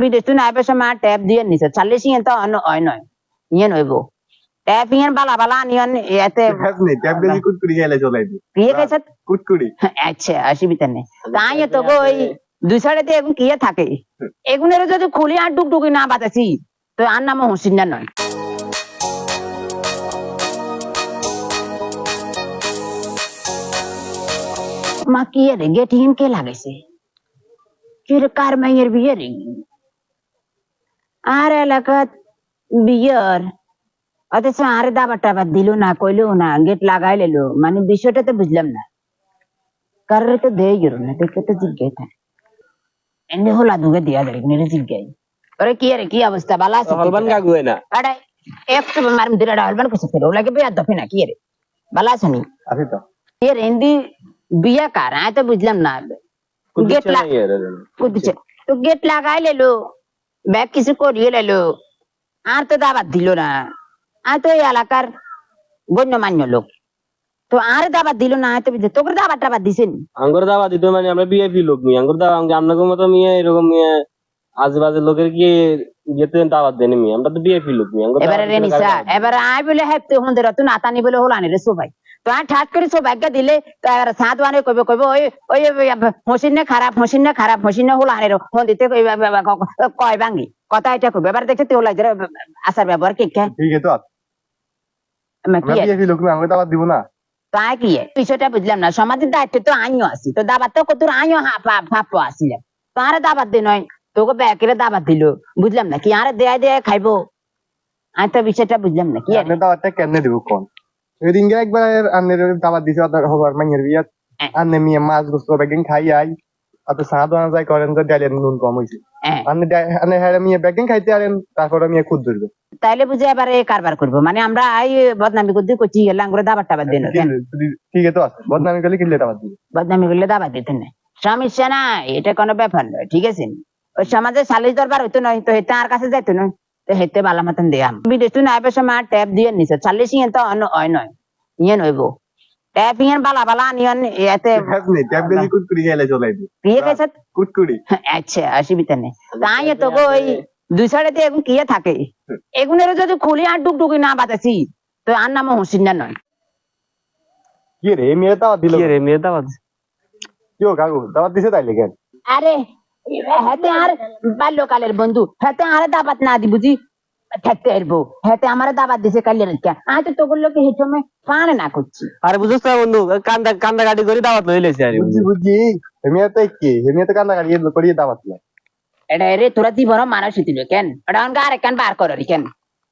বিদেশ মা ট্যাপ দিয়ে নিছে চাল্লে সিয়ে তো হয় নয় ইয়ে নইব ট্যাপ ইয়ে বালা বালা নিয়ন এতে ট্যাপ দিলে কুটকুড়ি খেলে চলে যাবে কিয়ে গেছে কুটকুড়ি আচ্ছা অসুবিধা নেই তাই তো গো ওই দুই সাইডে এখন কিয়ে থাকে। এগুনের যদি খুলি আর ডুকডুকি না বাতাসি তো আর নাম হুসিন না নয় মা কি রে গেট হিন কে লাগাইছে। কি রে কার মাইয়ের বিয়ে রে আর এলাকাত বিয়ের। অথচ আরে দাবার টাবার দিল না কইলো না গেট লাগাই লেলো। মানে বিষয়টা তো বুঝলাম না। কারোর তো দেয় গেল না দেখে তো জিজ্ঞাই থাকে এমনি হলা দুগে দিয়া দেয় মেরে জিজ্ঞাই ওরে কি রে কি অবস্থা? বালা আছে হলবান গাগু না আরে একটু মারম দিলে হলবান কইছে ওলা কে বিয়া দফে না কি রে? বালা আছে নি আছে তো। কি রে হিন্দি বিয়া কার? আয় তো বুঝলাম না। গেট লা তো গেট লাগাই লেলো। ব্যাগ কিছু করিয়ে লেলো আর তো দাবাত দিল না। আর তো এই এলাকার গণ্যমান্য লোক। তো আর দাবাত দিল না তো তোকে দাবাত টাবাত দিছেন? আঙ্গুর দাওয়া দিতে মানে আমরা বিআইপি লোক মি আঙ্গুর দাওয়া আপনাকে মতো মিয়া এরকম মিয়া আজেবাজে লোকের কি যেতে দাওয়াত দেনি মি আমরা তো বিআইপি লোক মি আঙ্গুর এবারে রে নিসা এবারে আয় বলে হেপতে হুন্দে রতু নাতানি বলে হলানি রে সবাই। তো ঠাট করে সৌভাগ্য দিলে সাত মানে কইবে কইবে ওই ওই মশিন না খারাপ মশিন না খারাপ মশিন না হলানি রে হন্দিতে কইবে কয় ভাঙ্গি? কথা এটা কইবে। এবারে দেখতে তেও লাগে আসার ব্যবহার কি কে? ঠিক আছে তো আমরা কি বিয়ে লোক না দাবার দিব না। তা কি বিষয়টা বুঝলাম না। সমাজের দায়িত্ব তো আইও আছি। তো দাবার তো কত আইও হাপ আসিলাম তো আরে দাবার দিন নয়। তোকে ব্যাকেরে দাবার দিল। বুঝলাম না কি আরে দেয় দেয় খাইবো? আমি তো বিষয়টা বুঝলাম না কি দাবারটা কেমনে দিব কোন? সেদিন গে একবার আন্নের দাবার দিছে আপনার হবার মাইয়ের বিয়াত। আন্নে মিয়া মাছ গোস্ত বেগিন খাই আই অত সাদা আনা যায় করেন যে ডালের নুন কম হইছে হ্যাঁ আন্নে আন্নে হ্যাঁ মিয়া বেগিন খাইতে আরেন তারপরে মিয়া খুদ ধরবে তাইলে বুঝে এবারে কারবার করব মানে আমরা এই বদনামি করতে করছি গেলাম করে দাবার টাবার দিন ঠিক আছে তো আছে বদনামি করলে কিনলে দাবার দিবে বদনামি করলে দাবার দিতে না সমস্যা না এটা কোনো ব্যাপার নয় ঠিক আছে ওই সমাজে সালিশ দরবার হইতো নয় তো হেতে আর কাছে যাইতো নয় তো হেতে বালা মতন দেয়াম বিদেশ তুই পেশা মা ট্যাপ দিয়ে নিছে ইয়ে তো অন্য হয় নয় ইয়ে নইব। ট্যাপ বালা বালা নিয়ন এতে ট্যাপ দিলে কুটকুড়ি খেলে চলে বিয়ে গেছে? কুটকুড়ি। আচ্ছা অসুবিধা নেই। তাই তো ওই দুই সাইডে এখন কিয়ে থাকে? এগুনের যদি খুলি আর ডুকডুকি না বাতাসি তো আর নাম হুসিন না নয়। কি রে মেয়ে দাবার দিল কি রে মেয়ে দাওয়াত? কি ও কাকু দিছে তাইলে কেন? আরে হেতে আর বাল্যকালের বন্ধু হেতে আর দাবাত না দি বুঝি? থাকতে এরবো হেতে আমার দাবাত দিছে কালি রেখা। আজ তো তোগুলো কি হিসমে পানে না করছি। আরে বুঝছ না বন্ধু কান্দা কান্দা গাড়ি করে দাওয়াত লইলেছে আরে বুঝছি বুঝছি। হেমিয়া তো কি? হেমিয়া তো কান্না কাড়িয়ে করিয়ে দাবার দিল এটা রে তোরা দি বড় মানুষ হইতিল কেন? এটা অনকা আর কেন বার করি কেন?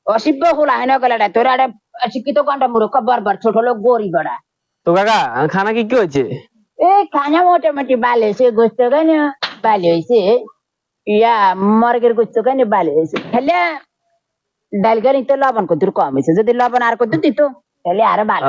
অসিব্য হলা হেন গেলে এটা তোরা এটা শিক্ষিত কন্টা মূর্খ বরবার ছোট লোক গরি গড়া তো কাকা খানা কি কি হয়েছে? এই খানা মোটামুটি ভালো হয়েছে গোস্ত কেন? ভালো হয়েছে। ইয়া মর্গের গোস্ত কেন ভালো হয়েছে? ডাল গাড়ি তো লবণ কত কম হয়েছে যদি লবণ আর কত দিত তাহলে আরও ভালো